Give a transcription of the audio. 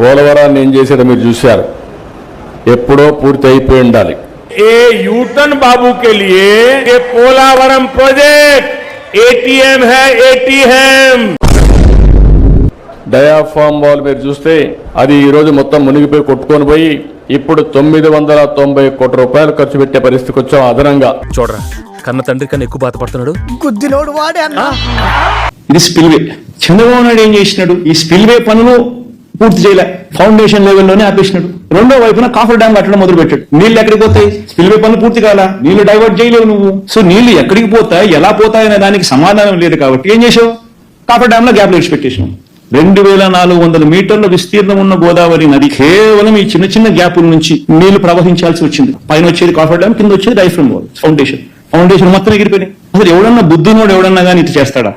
పోలవరాన్ని ఏం చేశాడో మీరు చూశారు. ఎప్పుడో పూర్తి అయిపోయి ఉండాలి. ఏ యూటన్ బాబు ఏ Polavaram project? ATM high ATM. Diaphragm wall మీరు చూస్తే అది ఈరోజు మొత్తం మునిగిపోయి కొట్టుకొని పోయి ఇప్పుడు తొమ్మిది వందల తొంభై కోట్ల రూపాయలు ఖర్చు పెట్టే పరిస్థితికి వచ్చాం అదనంగా. చూడరా కన్న తండ్రి కన్నా ఎక్కువ బాధపడుతున్నాడు. వాడే ఇది స్పిల్వే. చంద్రబాబు నాయుడు ఏం చేసినాడు? ఈ స్పిల్వే పనులు పూర్తి చేయలే. ఫౌండేషన్ లెవెల్లోనే ఆపేసినాడు. రెండో వైపున కాఫర్ డ్యామ్ కట్టడం మొదలు పెట్టాడు నీళ్ళు ఎక్కడికి పోతాయి? స్పిల్వే పనులు పూర్తి కాలా? నీళ్ళు డైవర్ట్ చేయలేవు నువ్వు. సో నీళ్ళు ఎక్కడికి పోతాయి? ఎలా పోతాయి అనే దానికి సమాధానం లేదు కాబట్టి ఏం చేసావు? కాఫర్ డ్యామ్లో గ్యాప్ లైట్స్ రెండు వేల నాలుగు వందల మీటర్ల విస్తీర్ణం ఉన్న గోదావరి నది కేవలం ఈ చిన్న చిన్న గ్యాపుల నుంచి నీళ్ళు ప్రవహించాల్సి వచ్చింది. పైన వచ్చేది కాఫర్ డ్యామ్ కింద వచ్చేది డైఫ్రమ్ ఫౌండేషన్ ఫౌండేషన్ మొత్తం ఎగిరిపోయినాయి. అసలు ఎవడన్నా బుద్ధినోడు ఎవడన్నా కానీ ఇటు చేస్తాడా?